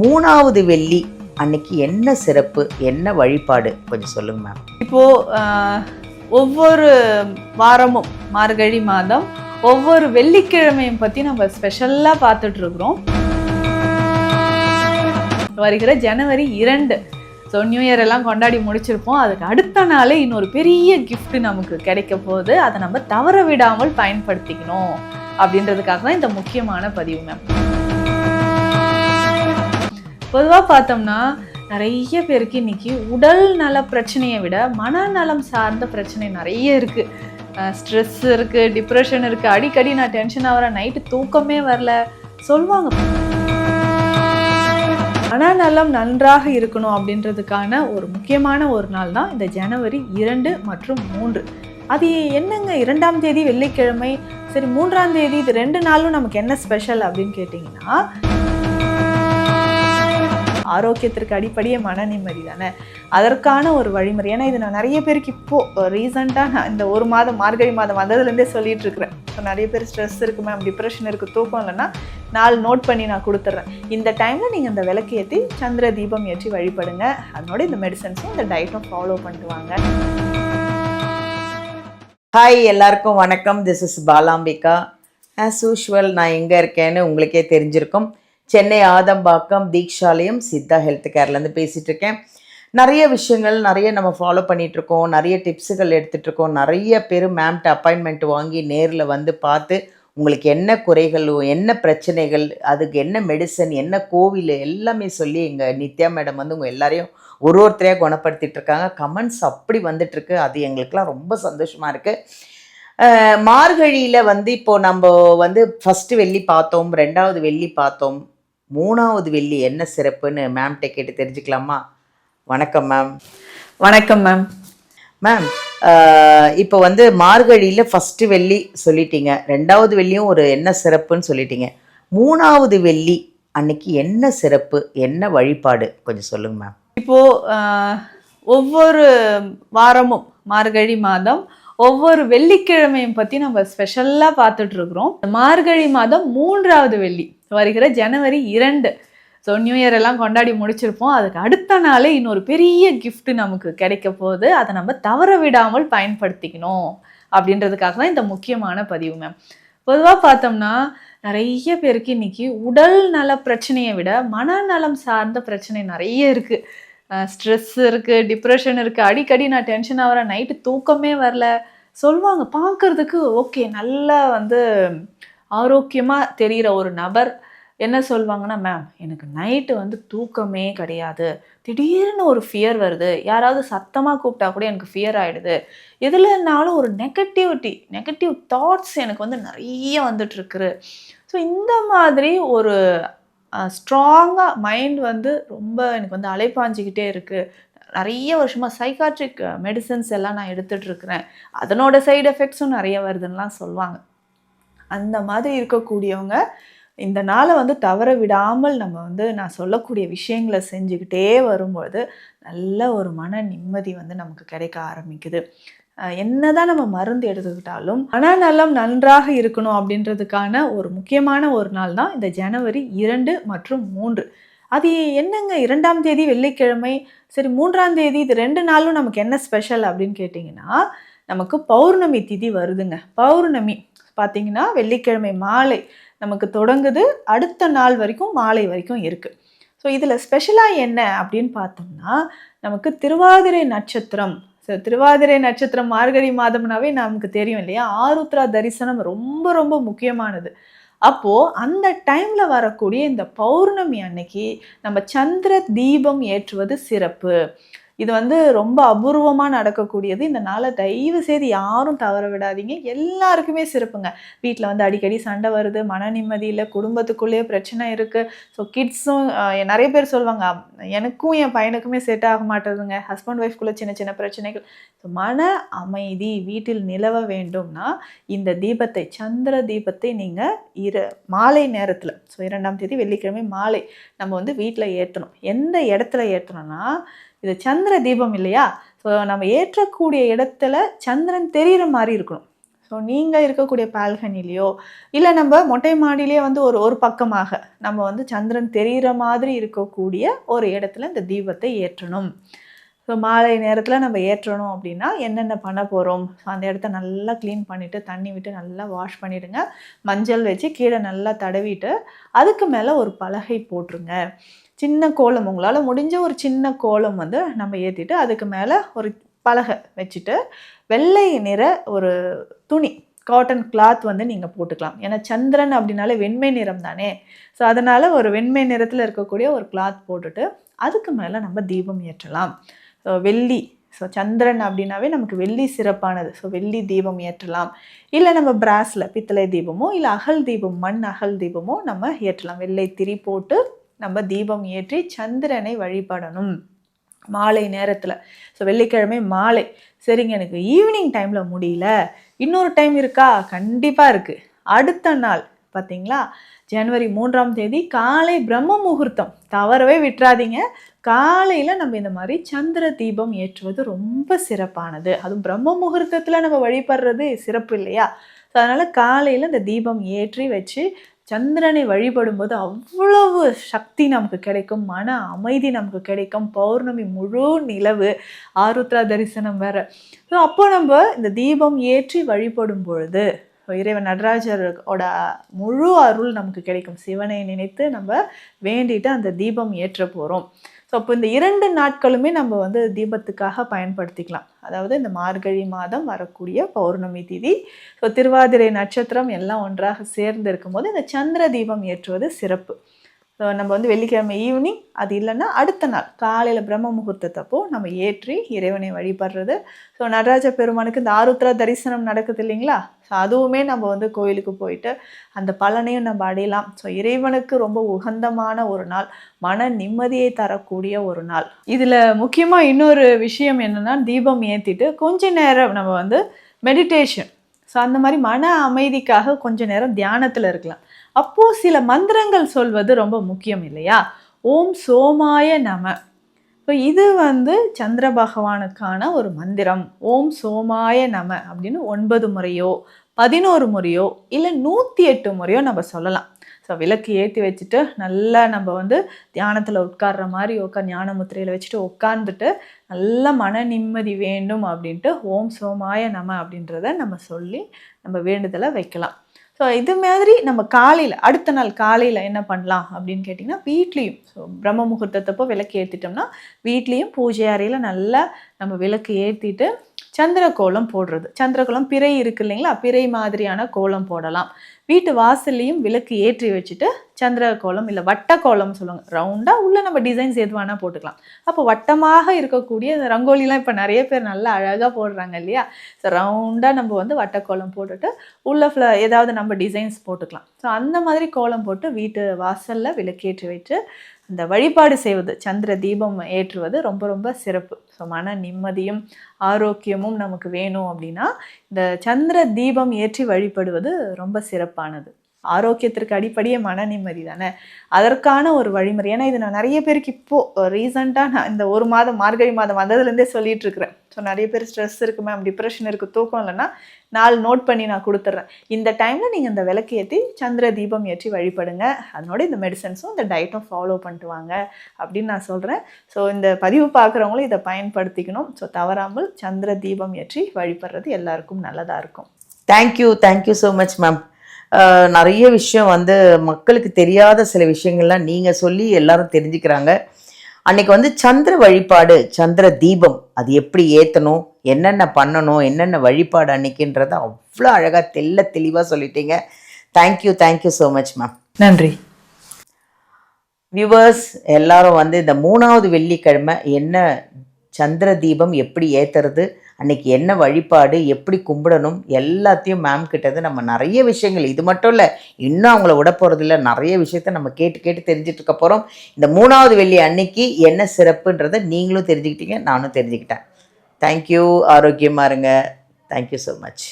மூணாவது வெள்ளி அன்னைக்கு என்ன சிறப்பு என்ன வழிபாடு? கொஞ்சம் சொல்லுங்க மேம் இப்போ ஒவ்வொரு வாரமும் மார்கழி மாதம் ஒவ்வொரு வெள்ளிக்கிழமையும் பத்தி நம்ம ஸ்பெஷலாக பார்த்துட்டு இருக்கிறோம். வருகிற ஜனவரி இரண்டு. ஸோ நியூ இயர் எல்லாம் கொண்டாடி முடிச்சிருப்போம். அதுக்கு அடுத்த நாளே இன்னொரு பெரிய கிஃப்ட் நமக்கு கிடைக்க போகுது. அதை நம்ம தவற விடாமல் பயன்படுத்திக்கணும். அப்படின்றதுக்காக தான் இந்த முக்கியமான பதிவு மேம் பொதுவாக பார்த்தோம்னா நிறைய பேருக்கு இன்னைக்கு உடல் நல பிரச்சனையை விட மனநலம் சார்ந்த பிரச்சனை நிறைய இருக்கு. ஸ்ட்ரெஸ் இருக்கு டிப்ரெஷன் இருக்கு. அடிக்கடி நான் டென்ஷன் ஆகிறேன் நைட்டு தூக்கமே வரல. சொல்லுவாங்க மனநலம் நன்றாக இருக்கணும் அப்படின்றதுக்கான ஒரு முக்கியமான ஒரு நாள் தான் இந்த ஜனவரி இரண்டு மற்றும் மூன்று. அது என்னங்க? இரண்டாம் தேதி வெள்ளிக்கிழமை. சரி மூன்றாம் தேதி இது ரெண்டு நாளும் நமக்கு என்ன ஸ்பெஷல் அப்படின்னு கேட்டிங்கன்னா ஆரோக்கியத்திற்கு அடிப்படையே மன நிம்மதி தானே? அதற்கான ஒரு வழிமுறை. ஏன்னா இது நான் நிறைய பேருக்கு இப்போது ரீசெண்டாக நான் இந்த ஒரு மாதம் மார்கழி மாதம் வந்ததுலேருந்தே சொல்லிட்டு இருக்கிறேன். இப்போ நிறைய பேர் ஸ்ட்ரெஸ் இருக்குது மேம் டிப்ரெஷன் இருக்குது தூக்கம் இல்லைன்னா நாள் நோட் பண்ணி நான் கொடுத்துட்றேன். இந்த டைமில் நீங்கள் இந்த விளக்கு ஏற்றி சந்திர தீபம் ஏற்றி வழிபடுங்க. அதனோட இந்த மெடிசன்ஸும் இந்த டயட்டும் ஃபாலோ பண்ணிட்டு வாங்க ஹாய் எல்லாருக்கும் வணக்கம். This is Balambika. As usual நான் எங்கே இருக்கேன்னு உங்களுக்கே தெரிஞ்சிருக்கும். சென்னை ஆதம்பாக்கம் தீக்ஷாலயம் சித்தா ஹெல்த் கேர்லேருந்து பேசிகிட்டு இருக்கேன் நிறைய விஷயங்கள் நிறைய நம்ம ஃபாலோ பண்ணிகிட்ருக்கோம் நிறைய டிப்ஸுகள் எடுத்துகிட்ருக்கோம் நிறைய பேர் மேம்கிட்ட அப்பாயின்மெண்ட் வாங்கி நேரில் வந்து பார்த்து உங்களுக்கு என்ன குறைகள் என்ன பிரச்சனைகள் அதுக்கு என்ன மெடிசன் என்ன கோவில் எல்லாமே சொல்லி எங்கள் நித்யா மேடம் வந்து உங்கள் எல்லாரையும் ஒரு ஒருத்தரையாக குணப்படுத்திட்டு இருக்காங்க கமெண்ட்ஸ் அப்படி வந்துட்டுருக்கு. அது எங்களுக்கெலாம் ரொம்ப சந்தோஷமாக இருக்குது மார்கழியில் வந்து இப்போது நம்ம வந்து ஃபஸ்ட்டு வெள்ளி பார்த்தோம். ரெண்டாவது வெள்ளி பார்த்தோம். மூணாவது வெள்ளி என்ன சிறப்புன்னு மேம்கிட்ட கேட்டு தெரிஞ்சுக்கலாமா? வணக்கம் மேம் வணக்கம் மேம் மேம் இப்போ வந்து மார்கழியில் ஃபஸ்ட்டு வெள்ளி சொல்லிட்டீங்க. ரெண்டாவது வெள்ளியும் ஒரு என்ன சிறப்புன்னு சொல்லிட்டீங்க. மூணாவது வெள்ளி அன்னைக்கு என்ன சிறப்பு என்ன வழிபாடு? கொஞ்சம் சொல்லுங்க மேம் இப்போ ஆஹ், ஒவ்வொரு வாரமும் மார்கழி மாதம் ஒவ்வொரு வெள்ளிக்கிழமையும் பத்தி நம்ம ஸ்பெஷலா பார்த்துட்டு இருக்கிறோம். மார்கழி மாதம் மூன்றாவது வெள்ளி. வருகிற ஜனவரி இரண்டு. ஸோ நியூ இயர் எல்லாம் கொண்டாடி முடிச்சிருப்போம். அதுக்கு அடுத்த நாளே இன்னொரு பெரிய கிஃப்ட் நமக்கு கிடைக்க போகுது. அதை நம்ம தவற விடாமல் பயன்படுத்திக்கணும் அப்படின்றதுக்காக தான் இந்த முக்கியமான பதிவு மேம் பொதுவாக பார்த்தோம்னா நிறைய பேருக்கு இன்னைக்கு உடல் நல பிரச்சனையை விட மனநலம் சார்ந்த பிரச்சனை நிறைய இருக்குது ஸ்ட்ரெஸ் இருக்குது டிப்ரெஷன் இருக்குது அடிக்கடி நான் டென்ஷன் ஆகிறேன் நைட்டு தூக்கமே வரல. சொல்லுவாங்க பார்க்கறதுக்கு ஓகே நல்லா வந்து ஆரோக்கியமாக தெரிகிற ஒரு நபர் என்ன சொல்லுவாங்கன்னா மேம் எனக்கு நைட்டு வந்து தூக்கமே கிடையாது. திடீர்னு ஒரு ஃபியர் வருது. யாராவது சத்தமாக கூப்பிட்டா கூட எனக்கு ஃபியர் ஆகிடுது எதுலனாலும் ஒரு நெகட்டிவிட்டி நெகட்டிவ் தாட்ஸ் எனக்கு வந்து நிறைய வந்துட்டுருக்குது. ஸோ இந்த மாதிரி ஒரு ஸ்ட்ராங்காக மைண்ட் வந்து ரொம்ப எனக்கு வந்து அலைப்பாஞ்சிக்கிட்டே இருக்குது நிறைய வருஷமாக சைக்காட்ரிக் மெடிசன்ஸ் எல்லாம் நான் எடுத்துகிட்ருக்குறேன் அதனோட சைடு எஃபெக்ட்ஸும் நிறைய வருதுன்னெலாம் சொல்லுவாங்க அந்த மாதிரி இருக்கக்கூடியவங்க இந்த நாளை வந்து தவற விடாமல் நம்ம வந்து நான் சொல்லக்கூடிய விஷயங்களை செஞ்சுக்கிட்டே வரும்பொழுது நல்ல ஒரு மன நிம்மதி வந்து நமக்கு கிடைக்க ஆரம்பிக்குது. என்னதான் நம்ம மருந்து எடுத்துக்கிட்டாலும் மனநலம் நன்றாக இருக்கணும் அப்படின்றதுக்கான ஒரு முக்கியமான ஒரு நாள் தான் இந்த ஜனவரி இரண்டு மற்றும் மூன்று. அது என்னங்க இரண்டாம் தேதி வெள்ளிக்கிழமை? சரி மூன்றாம் தேதி இது ரெண்டு நாளும் நமக்கு என்ன ஸ்பெஷல் அப்படின்னு கேட்டிங்கன்னா நமக்கு பௌர்ணமி திதி வருதுங்க. பௌர்ணமி. பார்த்திங்கன்னா வெள்ளிக்கிழமை மாலை நமக்கு தொடங்குது. அடுத்த நாள் வரைக்கும் மாலை வரைக்கும் இருக்குது ஸோ இதில் ஸ்பெஷலாக என்ன அப்படின்னு பார்த்தோம்னா நமக்கு திருவாதிரை நட்சத்திரம். ஸோ திருவாதிரை நட்சத்திரம் மார்கழி மாதம்னாவே நமக்கு தெரியும் இல்லையா? ஆருத்ரா தரிசனம் ரொம்ப ரொம்ப முக்கியமானது. அப்போது அந்த டைமில் வரக்கூடிய இந்த பௌர்ணமி அன்னைக்கு நம்ம சந்திர தீபம் ஏற்றுவது சிறப்பு. இது வந்து ரொம்ப அபூர்வமாக நடக்கக்கூடியது. இந்த நாளை தயவு செய்து யாரும் தவற விடாதீங்க. எல்லாருக்குமே சிறப்புங்க. வீட்டில் வந்து அடிக்கடி சண்டை வருது மன நிம்மதி இல்லை குடும்பத்துக்குள்ளேயே பிரச்சனை இருக்குது ஸோ கிட்ஸும் நிறைய பேர் சொல்லுவாங்க எனக்கும் என் பையனுக்குமே செட் ஆக மாட்டேதுங்க. ஹஸ்பண்ட் ஒய்ஃப்குள்ளே சின்ன சின்ன பிரச்சனைகள். ஸோ மன அமைதி வீட்டில் நிலவ வேண்டும்னா இந்த தீபத்தை சந்திர தீபத்தை நீங்கள் இரு மாலை நேரத்தில் ஸோ இரண்டாம் தேதி வெள்ளிக்கிழமை மாலை நம்ம வந்து வீட்டில் ஏற்றணும் எந்த இடத்துல ஏற்றணும்னா இது சந்திர தீபம் இல்லையா? ஸோ நம்ம ஏற்றக்கூடிய இடத்துல சந்திரன் தெரிகிற மாதிரி இருக்கணும். ஸோ நீங்கள் இருக்கக்கூடிய பால்கனிலேயோ இல்லை நம்ம மொட்டை மாடியிலே வந்து ஒரு ஒரு பக்கமாக நம்ம வந்து சந்திரன் தெரிகிற மாதிரி இருக்கக்கூடிய ஒரு இடத்துல இந்த தீபத்தை ஏற்றணும். ஸோ மாலை நேரத்தில் நம்ம ஏற்றணும் அப்படின்னா என்னென்ன பண்ண போகிறோம் ஸோ அந்த இடத்த நல்லா க்ளீன் பண்ணிவிட்டு தண்ணி விட்டு நல்லா வாஷ் பண்ணிவிடுங்க மஞ்சள் வச்சு கீழே நல்லா தடவிட்டு அதுக்கு மேலே ஒரு பலகை போட்டுருங்க. சின்ன கோலம் உங்களால் முடிஞ்ச ஒரு சின்ன கோலம் வந்து நம்ம ஏற்றிட்டு அதுக்கு மேலே ஒரு பலகை வச்சுட்டு வெள்ளை நிற ஒரு துணி காட்டன் கிளாத் வந்து நீங்கள் போட்டுக்கலாம். ஏன்னா சந்திரன் அப்படின்னாலே வெண்மை நிறம் தானே. ஸோ அதனால் ஒரு வெண்மை நிறத்தில் இருக்கக்கூடிய ஒரு கிளாத் போட்டுட்டு அதுக்கு மேலே நம்ம தீபம் ஏற்றலாம். ஸோ வெள்ளி ஸோ சந்திரன் அப்படின்னாவே நமக்கு வெள்ளி சிறப்பானது. ஸோ வெள்ளி தீபம் ஏற்றலாம். இல்லை நம்ம பிராஸில் பித்தளை தீபமோ இல்லை அகல் தீபம் மண் அகல் தீபமோ நம்ம ஏற்றலாம். வெள்ளை திரி போட்டு நம்ம தீபம் ஏற்றி சந்திரனை வழிபடணும். மாலை நேரத்தில். ஸோ வெள்ளிக்கிழமை மாலை. சரிங்க எனக்கு ஈவினிங் டைமில் முடியல. இன்னொரு டைம் இருக்கா? கண்டிப்பாக இருக்குது அடுத்த நாள் பார்த்தீங்களா ஜனவரி மூன்றாம் தேதி காலை பிரம்ம முகூர்த்தம். தவறவே விட்டுறாதீங்க. காலையில் நம்ம இந்த மாதிரி சந்திர தீபம் ஏற்றுவது ரொம்ப சிறப்பானது. அதுவும் பிரம்ம முகூர்த்தத்தில் நம்ம வழிபடுறது சிறப்பு இல்லையா? ஸோ அதனால் காலையில் இந்த தீபம் ஏற்றி வச்சு சந்திரனை வழிபடும்போது அவ்வளவு சக்தி நமக்கு கிடைக்கும் மன அமைதி நமக்கு கிடைக்கும். பௌர்ணமி முழு நிலவு ஆருத்ரா தரிசனம் வேற. ஸோ அப்போ நம்ம இந்த தீபம் ஏற்றி வழிபடும் பொழுது இறைவன் நடராஜரோட முழு அருள் நமக்கு கிடைக்கும். சிவனை நினைத்து நம்ம வேண்டிட்டு அந்த தீபம் ஏற்ற போகிறோம் ஸோ அப்போ இந்த இரண்டு நாட்களுமே நம்ம வந்து தீபத்துக்காக பயன்படுத்திக்கலாம். அதாவது இந்த மார்கழி மாதம் வரக்கூடிய பௌர்ணமி திதி. ஸோ திருவாதிரை நட்சத்திரம் எல்லாம் ஒன்றாக சேர்ந்து இருக்கும்போது இந்த சந்திர தீபம் ஏற்றுவது சிறப்பு. நம்ம வந்து வெள்ளிக்கிழமை ஈவினிங் அது இல்லைன்னா அடுத்த நாள் காலையில் பிரம்ம முகூர்த்தத்தப்போ நம்ம ஏற்றி இறைவனை வழிபடுறது. ஸோ நடராஜ பெருமானுக்கு இந்த ஆருத்ரா தரிசனம் நடக்குது இல்லைங்களா? ஸோ அதுவுமே நம்ம வந்து கோயிலுக்கு போயிட்டு அந்த பலனையும் நம்ம அடையலாம். ஸோ இறைவனுக்கு ரொம்ப உகந்தமான ஒரு நாள் மன நிம்மதியை தரக்கூடிய ஒரு நாள். இதில் முக்கியமாக இன்னொரு விஷயம் என்னென்னா தீபம் ஏற்றிட்டு கொஞ்ச நேரம் நம்ம வந்து மெடிடேஷன் ஸோ அந்த மாதிரி மன அமைதிக்காக கொஞ்ச நேரம் தியானத்தில் இருக்கலாம். அப்போது சில மந்திரங்கள் சொல்வது ரொம்ப முக்கியம் இல்லையா? ஓம் சோமாய நம. இப்போ இது வந்து சந்திர பகவானுக்கான ஒரு மந்திரம். ஓம் சோமாய நம அப்படின்னு ஒன்பது முறையோ பதினோரு முறையோ இல்லை நூற்றி எட்டு முறையோ நம்ம சொல்லலாம். ஸோ விளக்கு ஏற்றி வச்சுட்டு நல்லா நம்ம வந்து தியானத்தில் உட்கார்ற மாதிரி உட்கா ஞான முத்திரையில் வச்சுட்டு உட்காந்துட்டு நல்ல மன நிம்மதி வேண்டும் அப்படின்ட்டு ஓம் சோமாய நம அப்படின்றத நம்ம சொல்லி நம்ம வேண்டுதலை வைக்கலாம். ஸோ இது மாதிரி நம்ம காலையில் அடுத்த நாள் காலையில் என்ன பண்ணலாம் அப்படின்னு கேட்டிங்கன்னா வீட்லேயும் ஸோ பிரம்ம முகூர்த்தத்தப்போ விளக்கு ஏற்றிட்டோம்னா வீட்லேயும் பூஜை அறையில் நல்லா நம்ம விளக்கு ஏற்றிட்டு சந்திர கோலம் போடுறது. சந்திர கோலம் பிறை இருக்கு இல்லைங்களா? பிறை மாதிரியான கோலம் போடலாம். வீட்டு வாசல்லையும் விளக்கு ஏற்றி வச்சுட்டு சந்திர கோலம் இல்லை வட்ட கோலம் சொல்லுவாங்க. ரவுண்டாக உள்ள நம்ம டிசைன்ஸ் எது வேணால் போட்டுக்கலாம். அப்போ வட்டமாக இருக்கக்கூடிய இந்த ரங்கோலிலாம் இப்போ நிறைய பேர் நல்லா அழகாக போடுறாங்க இல்லையா? ஸோ ரவுண்டாக நம்ம வந்து வட்ட கோலம் போட்டுட்டு உள்ள ஃப்ள ஏதாவது நம்ம டிசைன்ஸ் போட்டுக்கலாம். ஸோ அந்த மாதிரி கோலம் போட்டு வீட்டு வாசலில் விளக்கேற்றி வச்சு இந்த வழிபாடு செய்வது சந்திர தீபம் ஏற்றுவது ரொம்ப ரொம்ப சிறப்பு. ஸோ மன நிம்மதியும் ஆரோக்கியமும் நமக்கு வேணும் அப்படின்னா இந்த சந்திர தீபம் ஏற்றி வழிபடுவது ரொம்ப சிறப்பானது. ஆரோக்கியத்திற்கு அடிப்படையே மன நிம்மதி தானே? அதற்கான ஒரு வழிமுறை. ஏன்னா இது நான் நிறைய பேருக்கு இப்போது ரீசண்டாக நான் இந்த ஒரு மாதம் மார்கழி மாதம் வந்ததுலேருந்தே சொல்லிட்டு இருக்கிறேன். ஸோ நிறைய பேர் ஸ்ட்ரெஸ் இருக்கு மேம் டிப்ரெஷன் இருக்குது தூக்கம் இல்லைன்னா நாள் நோட் பண்ணி நான் கொடுத்துட்றேன். இந்த டைமில் நீங்கள் இந்த விளக்கு ஏற்றி சந்திர தீபம் ஏற்றி வழிபடுங்க. அதனோட இந்த மெடிசன்ஸும் இந்த டயட்டும் ஃபாலோ பண்ணிட்டு வாங்க அப்படின்னு நான் சொல்கிறேன் ஸோ இந்த பதிவு பார்க்குறவங்களும் இதை பயன்படுத்திக்கணும். ஸோ தவறாமல் சந்திர தீபம் ஏற்றி வழிபடுறது எல்லாருக்கும் நல்லதாக இருக்கும். Thank you thank you so much ma'am நிறைய விஷயம் வந்து மக்களுக்கு தெரியாத சில விஷயங்கள்லாம் நீங்கள் சொல்லி எல்லாரும் தெரிஞ்சுக்கிறாங்க. அன்னைக்கு வந்து சந்திர வழிபாடு சந்திர தீபம் அது எப்படி ஏற்றணும் என்னென்ன பண்ணணும் என்னென்ன வழிபாடு அன்னைக்குன்றதை அவ்வளோ அழகாக தெல்ல தெளிவாக சொல்லிட்டீங்க. Thank you thank you so much ma'am நன்றி. வியூவர்ஸ் எல்லாரும் வந்து இந்த மூணாவது வெள்ளிக்கிழமை என்ன சந்திர தீபம் எப்படி ஏற்றுறது அன்றைக்கி என்ன வழிபாடு எப்படி கும்பிடணும் எல்லாத்தையும் மேம் கிட்டது நம்ம நிறைய விஷயங்கள் இது மட்டும் இல்லை இன்னும் அவங்கள விட போகிறதில்ல நிறைய விஷயத்த நம்ம கேட்டு கேட்டு தெரிஞ்சுட்டு இருக்க போகிறோம் இந்த மூணாவது வெள்ளி அன்னைக்கு என்ன சிறப்புன்றதை நீங்களும் தெரிஞ்சுக்கிட்டீங்க நானும் தெரிஞ்சுக்கிட்டேன். தேங்க்யூ ஆரோக்கியமாக இருங்க. Thank you so much